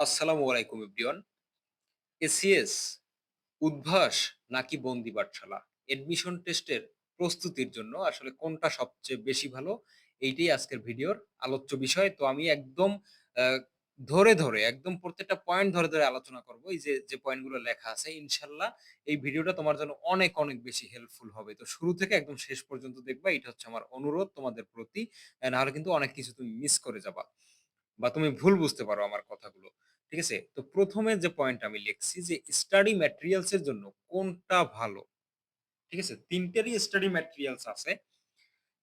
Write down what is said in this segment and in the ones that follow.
আসসালামু আলাইকুম everyone. ACS Udvash নাকি বন্দি পাঠশালা? এডমিশন টেস্টের প্রস্তুতির জন্য আসলে কোনটা সবচেয়ে বেশি ভালো? এইটাই আজকের ভিডিওর আলোচ্য বিষয়। তো আমি একদম ধরে, ধরে একদম প্রত্যেকটা পয়েন্ট ধরে, ধরে আলোচনা করব। এই যে, যে পয়েন্টগুলো লেখা আছে ইনশাআল্লাহ এই ভিডিওটা তোমার জন্য অনেক, অনেক বেশি হেল্পফুল হবে। তো শুরু থেকে একদম শেষ পর্যন্ত দেখবা। এটা হচ্ছে আমার অনুরোধ তোমাদের প্রতি। নাহলে কিন্তু অনেক কিছু তুমি মিস করে যাবা। বা তুমি ভুল বুঝতে পারো আমার কথাগুলো। ঠিক আছে? তো প্রথমে যে পয়েন্ট আমি লিখছি যে স্টাডি ম্যাটেরিয়ালস এর জন্য কোনটা ভালো? ঠিক আছে? তিনটেরই স্টাডি ম্যাটেরিয়ালস আছে।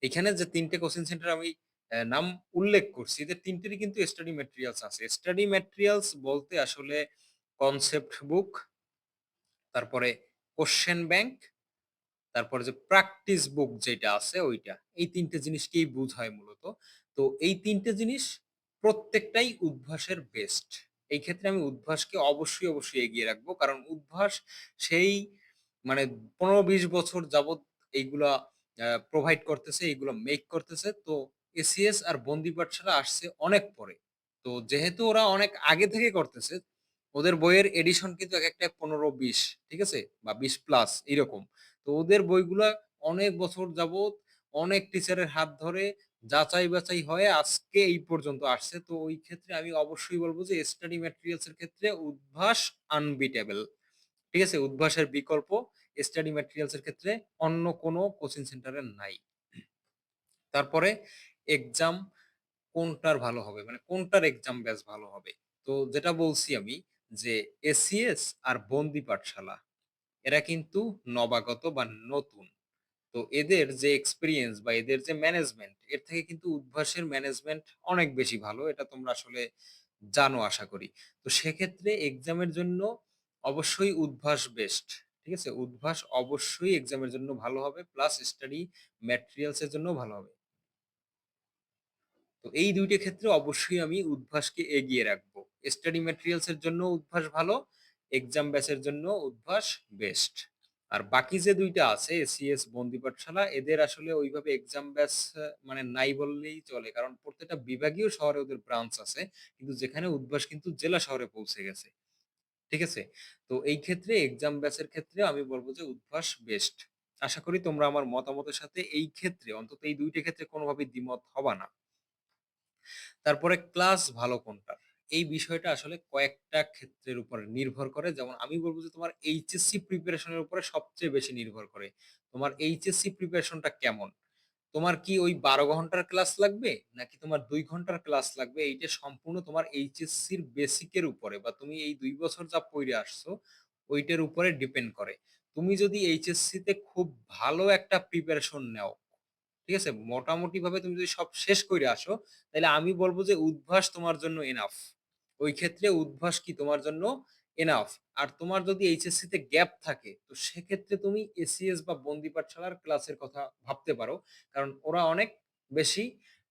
এখানে যে ৩ টে কোচিং সেন্টার আমি নাম উল্লেখ করছি যে তিনটেরই কিন্তু স্টাডি ম্যাটেরিয়ালস আছে। স্টাডি ম্যাটেরিয়ালস বলতে আসলে কনসেপ্ট বুক, তারপরে কোশ্চেন ব্যাংক, তারপরে যে প্র্যাকটিস বুক যেটা আছে ওইটা। এই ৩ টে জিনিসকেই বুঝায় মূলত। তো এই তিনটে জিনিস প্রত্যেকটাই উদ্ভাসের বেস্ট। এই ক্ষেত্রে আমি উদ্ভাসকে অবশ্যই, অবশ্যই এগিয়ে রাখব। কারণ উদ্ভাস সেই মানে ১৫-২০ বছর যাবৎ এইগুলা প্রোভাইড করতেছে, এইগুলা মেক করতেছে। তো এসিএস আর বন্দি পাঠশালা আসছে অনেক পরে। তো যেহেতু ওরা অনেক আগে থেকে করতেছে, ওদের বইয়ের এডিশন কিন্তু এক একটা পনেরো বিশ ঠিক আছে? বা ২০ প্লাস এরকম। তো ওদের বইগুলা অনেক বছর যাবৎ অনেক টিচারের হাত ধরে যাচাই-বাছাই হয়ে আজকে এই পর্যন্ত আসছে। তো ওই ক্ষেত্রে আমি অবশ্যই বলব যে স্টাডি ম্যাটেরিয়ালস এর ক্ষেত্রে উদ্ভাস আনবিটেবল। ঠিক আছে? উদ্ভাসের বিকল্প স্টাডি ম্যাটেরিয়ালস এর ক্ষেত্রে অন্য কোনো কোচিং সেন্টারে নাই। তারপরে এক্সাম কোনটার ভালো হবে? মানে কোনটার এক্সাম ব্যাচ ভালো হবে? তো যেটা বলছি আমি যে এসিএস আর বন্দি পাঠশালা, এরা কিন্তু নবাগত বা নতুন। তো এদের যে এক্সপিরিয়েন্স বা এদের যে ম্যানেজমেন্ট এর থেকে কিন্তু উদ্ভাসের ম্যানেজমেন্ট অনেক বেশি ভালো। এটা তোমরা আসলে জানো আশা করি। তো সেক্ষেত্রে এক্সামের জন্য অবশ্যই উদ্ভাস বেস্ট। ঠিক আছে? উদ্ভাস অবশ্যই এক্সামের জন্য ভালো হবে। প্লাস স্টাডি ম্যাটেরিয়ালস এর জন্যও ভালো হবে। তো এই ২ টা ক্ষেত্রে অবশ্যই আমি উদ্ভাসকে এগিয়ে রাখব। স্টাডি ম্যাটেরিয়ালস এর জন্য উদ্ভাস ভালো, এক্সাম ব্যাচের জন্য উদ্ভাস বেস্ট। আর বাকি যে দুইটা আছে এসিএস, বন্দি পাঠশালা এদের আসলে ওইভাবে এক্সাম ব্যাচ মানে নাই বললেই চলে। কারণ প্রত্যেকটা বিভাগীয় শহরে ওদের ব্রাঞ্চ আছে। কিন্তু যেখানে উদ্ভাস কিন্তু জেলা শহরে পৌঁছে গেছে। ঠিক আছে? তো এই ক্ষেত্রে এক্সাম ব্যাচের ক্ষেত্রে আমি বলব যে উদ্ভাস বেস্ট। আশা করি তোমরা আমার মতামতের সাথে এই ক্ষেত্রে অন্তত এই দুইটা ক্ষেত্রে কোনোভাবে দ্বিমত হবা না। তারপরে ক্লাস ভালো কোনটার? এই বিষয়টা আসলে কয়েকটা ক্ষেত্রের উপর নির্ভর করে। যেমন আমি বলব যে তোমার এইচএসসি প্রিপারেশন এর উপরে সবচেয়ে বেশি নির্ভর করে। তোমার এইচএসসি প্রিপারেশনটা কেমন? তোমার কি ওই ১২ ঘণ্টার ক্লাস লাগবে? নাকি তোমার দুই ঘণ্টার ক্লাস লাগবে? এইটা সম্পূর্ণ তোমার এইচএসসির বেসিক এর উপরে বা তুমি এই দুই বছর যা পইড়া আসছো, ওইটার উপরে ডিপেন্ড করে। তুমি যদি এইচএসসি তে খুব ভালো একটা প্রিপারেশন নেও, ঠিক আছে? মোটামুটি ভাবে তুমি যদি সব শেষ করে আসো, তাহলে আমি বলব যে উদ্ভাস তোমার জন্য এনাফ। ওই ক্ষেত্রে উদ্ভাস কি তোমার জন্য এনাফ। আর তোমার যদি এইচএসসি তে গ্যাপ থাকে, তো সেক্ষেত্রে তুমি এসিএস বা বন্দি পাঠশালার ক্লাসের কথা ভাবতে পারো। কারণ ওরা অনেক বেশি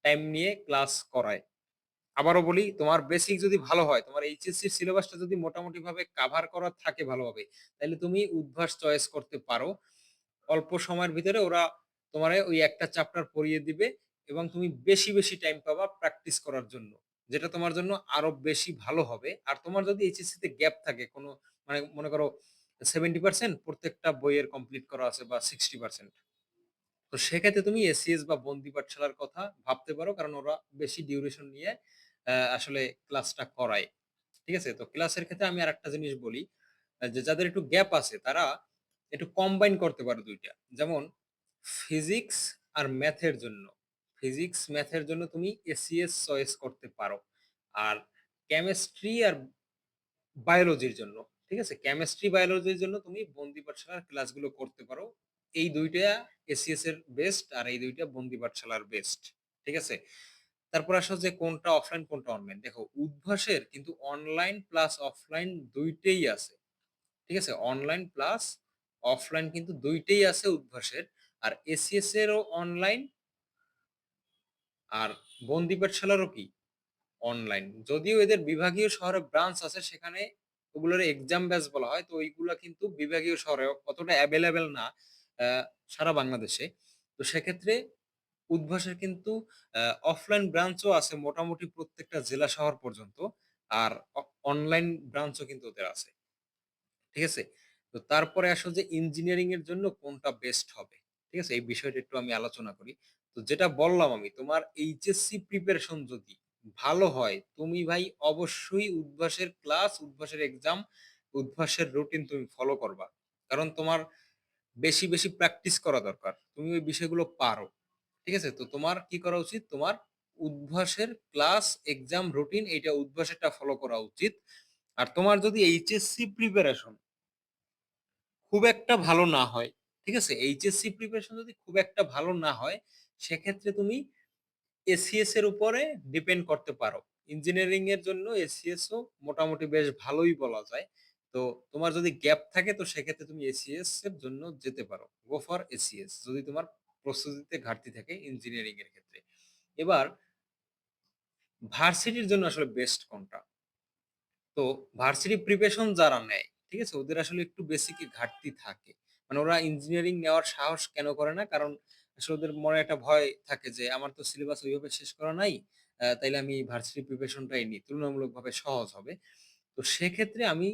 টাইম নিয়ে ক্লাস করায়। আবারও বলি তোমার বেসিক যদি ভালো হয়, তোমার এইচএসসির সিলেবাসটা যদি মোটামুটি ভাবে কাভার করা থাকে ভালোভাবে, তাহলে তুমি উদ্ভাস চয়েস করতে পারো। অল্প সময়ের ভিতরে ওরা তোমারে ওই একটা চ্যাপ্টার পড়িয়ে দিবে এবং তুমি বেশি, বেশি টাইম পাবা প্র্যাকটিস করার জন্য। যেটা তোমার জন্য আরও বেশি ভালো হবে। আর তোমার যদি এইচএসসি তে গ্যাপ থাকে কোনো মানে মনে করো 70% প্রত্যেকটা বইয়ের কমপ্লিট করা আছে বা 60% তো সেক্ষেত্রে তুমি এসিএস বা বন্দি পাঠশালার কথা ভাবতে পারো। কারণ ওরা বেশি ডিউরেশন নিয়ে আসলে ক্লাসটা করায়। ঠিক আছে? তো ক্লাসের ক্ষেত্রে আমি আরেকটা জিনিস বলি, যে যাদের একটু গ্যাপ আছে তারা একটু কম্বাইন করতে পারো দুইটা যেমন ফিজিক্স আর ম্যাথের জন্য, ফিজিক্স, ম্যাথের জন্য তুমি এসিএস চয়েস করতে পারো। আর কেমিস্ট্রি আর বায়োলজির জন্য, ঠিক আছে? কেমিস্ট্রি, বায়োলজির জন্য তুমি বন্দি পাঠশালার ক্লাসগুলো করতে পারো। এই ২ টা এসিএস এর বেস্ট আর এই ২ টা বন্দি পাঠশালার বেস্ট। ঠিক আছে? তারপর আসো যে কোনটা অফলাইন কোনটা অনলাইন। দেখো উদ্ভাসের কিন্তু অনলাইন প্লাস অফলাইন ২ টেই আছে। ঠিক আছে? অনলাইন প্লাস অফলাইন কিন্তু ২ টেই আছে উদ্ভাসের। আর এসিএস এরও অনলাইন আর বন্দি পাঠশালারও কি? অনলাইন। যদিও এদের বিভাগীয় শহরে ব্রাঞ্চ আছে, সেখানে ওগুলোর এক্সাম ব্যাচ বলা হয়। তো ওইগুলা কিন্তু বিভাগীয় শহরে অতটা অ্যাভেলেবেল না সারা বাংলাদেশে। তো সেক্ষেত্রে উদ্ভাসের কিন্তু অফলাইন ব্রাঞ্চও আছে মোটামুটি প্রত্যেকটা জেলা শহর পর্যন্ত। আর অনলাইন ব্রাঞ্চও কিন্তু ওদের আছে। ঠিক আছে? তো তারপরে আসো যে ইঞ্জিনিয়ারিং এর জন্য কোনটা বেস্ট হবে। ঠিক আছে? এই বিষয়টা একটু আমি আলোচনা করি। তো যেটা বললাম আমি তোমার এইচএসসি প্রিপারেশন যদি ভালো হয়, তুমি ভাই অবশ্যই উদ্ভাসের ক্লাস, উদ্ভাসের এক্সাম, উদ্ভাসের রুটিন তুমি ফলো করবা। কারণ তোমার বেশি, বেশি প্র্যাকটিস করা দরকার। তুমি ওই বিষয়গুলো পারো। ঠিক আছে? তো তোমার কি করা উচিত? তোমার উদ্ভাসের ক্লাস, এক্সাম রুটিন এটা উদ্ভাসেরটা ফলো করা উচিত। আর তোমার যদি এইচএসসি প্রিপারেশন খুব একটা ভালো না হয়, ঠিক আছে? এইচএসসি প্রিপারেশন যদি খুব একটা ভালো না হয়, সেক্ষেত্রে তুমি এসিএস এর উপরে ডিপেন্ড করতে পারো। ইঞ্জিনিয়ারিং এর জন্য এসিএস ও মোটামুটি বেশ ভালোই বলা যায়। তো তোমার যদি গ্যাপ থাকে তো সেক্ষেত্রে তুমি এসিএস এর জন্য যেতে পারো। গো ফর এসিএস যদি তোমার প্রস্তুতিতে ঘাটতি থাকে ইঞ্জিনিয়ারিং এর ক্ষেত্রে। এবার ভার্সিটির জন্য আসলে বেস্ট কোনটা? তো ভার্সিটি প্রিপারেশন যারা নেয়, ঠিক আছে? ওদের আসলে একটু বেসিক ঘাটতি থাকে। মানে ওরা ইঞ্জিনিয়ারিং নেওয়ার সাহস কেন করে না? কারণ আসলে ওদের মনে একটা ভয় থাকে যে আমার তো সিলেবাস ওইভাবে শেষ করা নাই। আ তাইলে আমি ভার্সিটি প্রিপারেশনটাই নিই। তুলনামূলকভাবে সহজ হবে। তো সেক্ষেত্রে আমি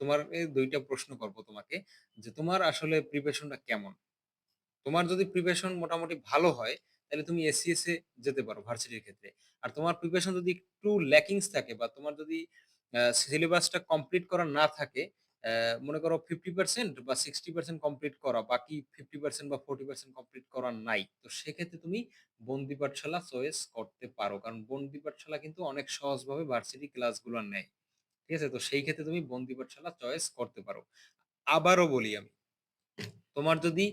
তোমার এ ২ টা প্রশ্ন করব তোমাকে যে তোমার আসলে প্রিপারেশনটা কেমন? তোমার যদি প্রিপারেশন মোটামুটি ভালো হয়, তাহলে তুমি এসসিএস এ যেতে পারো ভার্সিটির ক্ষেত্রে। আর তোমার প্রিপারেশন যদি একটু ল্যাকিংস থাকে বা তোমার যদি সিলেবাসটা কমপ্লিট করা না থাকে, মনে করো 50% বা 60% কমপ্লিট করা, বাকি 50% বা 40% কমপ্লিট করা নাই। তো সেক্ষেত্রে তুমি বন্দি পাঠশালা চয়েস করতে পারো। কারণ বন্দি পাঠশালা কিন্তু অনেক সহজভাবে ভার্সিটি ক্লাসগুলো নেয়। ঠিক আছে? তো সেই ক্ষেত্রে তুমি বন্দি পাঠশালা চয়েস করতে পারো। আবারও বলি আমি, তোমার যদি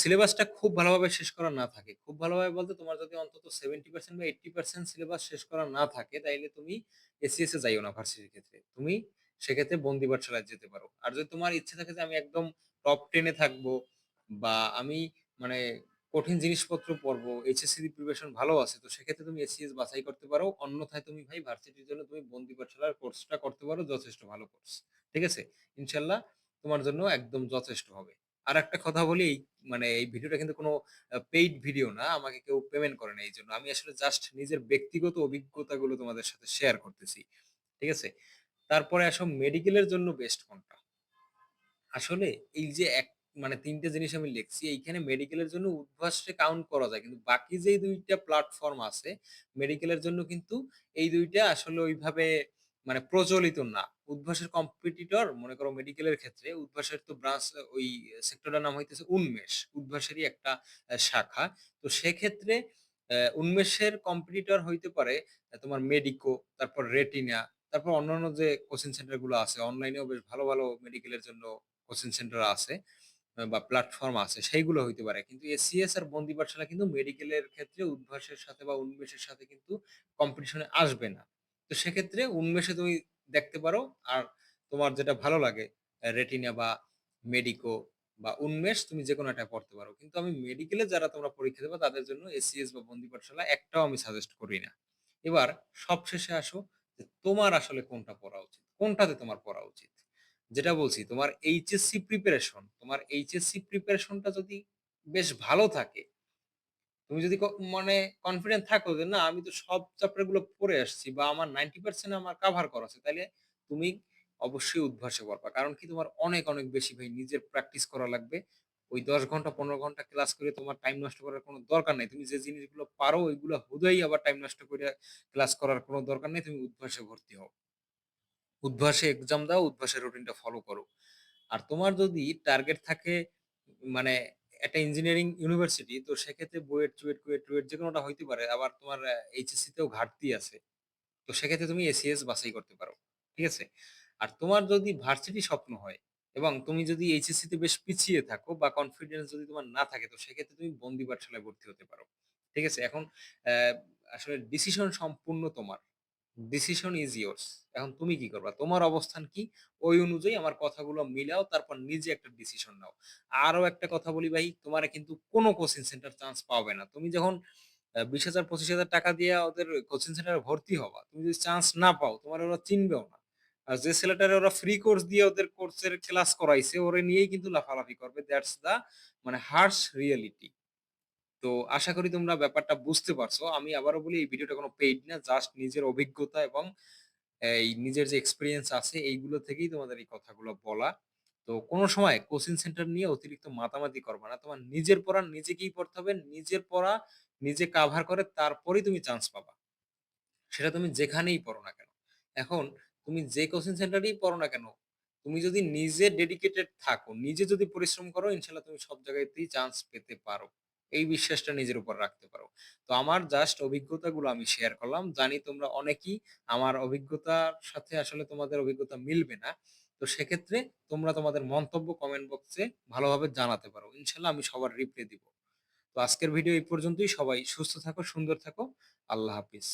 সিলেবাসটা খুব ভালোভাবে শেষ করা না থাকে। খুব ভালোভাবে বলতে তোমার যদি অন্তত 70% বা 80% সিলেবাস শেষ করা না থাকে, তাইলে তুমি এসসিএস এ যাইও না ভার্সিটির ক্ষেত্রে। তুমি সেক্ষেত্রে বন্দি পাঠশালায় যেতে পারো। আর যদি তোমার ইচ্ছে থাকে যে আমি একদম টপ টেনে থাকব বা আমি মানে কঠিন জিনিসপত্র পড়ব, এইচএসসি প্রিপারেশন ভালো আছে। তো সেক্ষেত্রে তুমি এসসিএস বাছাই করতে পারো। অন্যথায় তুমি ভাই ভার্সিটির জন্য তুমি বন্দি পাঠশালার কোর্সটা করতে পারো, যথেষ্ট ভালো কোর্স। ঠিক আছে? ইনশাল্লাহ তোমার জন্য একদম যথেষ্ট হবে। আর একটা কথা বলি মানে এই ভিডিওটা কিন্তু কোনো পেইড ভিডিও না। আমাকে কেউ পেমেন্ট করে না এই জন্য আমি আসলে জাস্ট নিজের ব্যক্তিগত অভিজ্ঞতাগুলো তোমাদের সাথে শেয়ার করতেছি। ঠিক আছে? তারপরে আসো মেডিকেলের জন্য বেস্ট কোনটা? আসলে এই যে এক মানে তিনটে জিনিস আমি লিখছি, এইখানে মেডিকেলের জন্য উদ্ভাসে কাউন্ট করা যায়। কিন্তু বাকি যেই দুইটা প্ল্যাটফর্ম আছে, মেডিকেলের জন্য কিন্তু এই দুইটা আসলে ওইভাবে মানে প্রচলিত না। উদ্ভাসের কম্পিটিটর মনে করো মেডিকেলের ক্ষেত্রে উদ্ভাসের তো ব্রাঞ্চ ওই সেক্টরটার নাম হইতেছে উন্মেষ। উদ্ভাসেরই একটা শাখা। তো সেক্ষেত্রে উন্মেষের কম্পিটিটর হইতে পারে তোমার মেডিকো, তারপর রেটিনা, তারপর অন্যান্য যে কোচিং সেন্টারগুলো আছে, অনলাইনেও বেশ ভালো, ভালো মেডিকেলের জন্য কোচিং সেন্টার আছে বা প্ল্যাটফর্ম আছে, সেইগুলো হইতে পারে। কিন্তু এসসিএস আর বন্দি পাঠশালা কিন্তু মেডিকেলের ক্ষেত্রে উদ্ভাসের সাথে বা উন্মেষের সাথে কিন্তু কম্পিটিশনে আসবে না। তো সেক্ষেত্রে উন্মেষে তুমি দেখতে পারো। আর তোমার যেটা ভালো লাগে রেটিনা বা মেডিকো বা উন্মেষ তুমি যেকোনো একটা পড়তে পারো। কিন্তু আমি মেডিকেলে যারা তোমরা পরীক্ষা দেবা তাদের জন্য এসসিএস বা বন্দি পাঠশালা একটাও আমি সাজেস্ট করি না। এবার সবশেষে আসো যে তোমার আসলে কোনটা পড়া উচিত? কোনটাতে তোমার পড়া উচিত? যেটা বলছি তোমার এইচএসসি প্রিপারেশন, তোমার এইচএসসি প্রিপারেশনটা যদি বেশ ভালো থাকে তুমি যদি মানে কনফিডেন্ট থাকো যে, "না, আমি তো সব চ্যাপ্টারগুলো পড়ে আসছি বা আমার 90% আমার কাভার করা আছে।" তাইলে তুমি অবশ্যই উদ্ভাসে পড়বা। কারণ কি তোমার অনেক, অনেক বেশি ভাই নিজের প্র্যাকটিস করা লাগবে। ওই ১০ ঘণ্টা ১৫ ঘণ্টা ক্লাস করে তোমার টাইম নষ্ট করার কোনো দরকার নাই। তুমি যে জিনিসগুলো পারো ওইগুলো হুদাই আবার টাইম নষ্ট করে ক্লাস করার কোনো দরকার নেই। তুমি উদ্ভাসে ভর্তি হও। উদ্ভাসে এক্সাম দাও, উদ্ভাসের রুটিনটা ফলো করো। আর তোমার যদি টার্গেট থাকে মানে একটা ইঞ্জিনিয়ারিং ইউনিভার্সিটি তো সেক্ষেত্রে বুয়েট, চুয়েট, কুয়েট, রুয়েট যেকোনোটা হইতে পারে। আবার তোমার এইচএসসি তেও ঘাটতি আছে। তো সেক্ষেত্রে তুমি এসিএস বাছাই করতে পারো। ঠিক আছে? আর তোমার যদি ভার্সিটি স্বপ্ন হয় এবং তুমি যদি এইচএসসি তে বেশ পিছিয়ে থাকো বা কনফিডেন্স যদি তোমার না থাকে তো সেক্ষেত্রে তুমি বন্দি পাঠশালায় ভর্তি হতে পারো। ঠিক আছে? এখন আসলে ডিসিশন সম্পূর্ণ তোমার। Decision is yours. এখন তুমি কি করবা? তোমার অবস্থান কি? ওই অনুযায়ী আমার কথাগুলো মিলাও তারপর নিজে একটা ডিসিশন নাও। আরও একটা কথা বলি ভাই, তোমারে কিন্তু কোনো কোচিং সেন্টার চান্স পাবে না। তুমি যখন আ ২০,০০০ ৳২৫,০০০ টাকা দিয়ে ওদের কোচিং সেন্টারে ভর্তি হবা, তুমি যদি চান্স না পাও, তোমার ওরা চিনবেও না। আর যে ছেলেটারে ওরা ফ্রি কোর্স দিয়ে ওদের কোর্সের ক্লাস করাইছে, ওরে নিয়েই কিন্তু লাফালাফি করবে। দ্যাটস দ্যা মানে হার্শ রিয়েলিটি তো আশা করি তোমরা ব্যাপারটা বুঝতে পারছ। আমি আবারও বলি এই ভিডিওটা কোনো পেইড না। জাস্ট নিজের অভিজ্ঞতা এবং এই নিজের যে এক্সপেরিয়েন্স আছে এইগুলো থেকেই তোমাদের এই কথাগুলো বলা। তো কোনো সময় কোচিং সেন্টার নিয়ে অতিরিক্ত মাতামাতি করবা না। তোমার নিজের পড়া নিজেকেই পড়তে হবে। নিজের পড়া নিজে কাভার করে তারপরেই তুমি চান্স পাবা। সেটা তুমি যেখানেই পড়ো না কেন। এখন তুমি যে কোচিং সেন্টারেই পড়ো না কেন, তুমি যদি নিজে ডেডিকেটেড থাকো, নিজে যদি পরিশ্রম করো ইনশাল্লাহ তুমি সব জায়গাতেই চান্স পেতে পারো। এই বিশ্বাসটা নিজের উপর রাখতে পারো। তো আমার জাস্ট অভিজ্ঞতাগুলো আমি শেয়ার করলাম। জানি তোমরা অনেকেই আমার অভিজ্ঞতার সাথে আসলে তোমাদের অভিজ্ঞতা মিলবে না। তো সেক্ষেত্রে তোমরা তোমাদের মন্তব্য কমেন্ট বক্সে ভালোভাবে জানাতে পারো। ইনশাল্লাহ আমি সবার রিপ্লাই দিব। তো আজকের ভিডিও এই পর্যন্তই। সবাই সুস্থ থাকো, সুন্দর থাকো। আল্লাহ হাফিজ।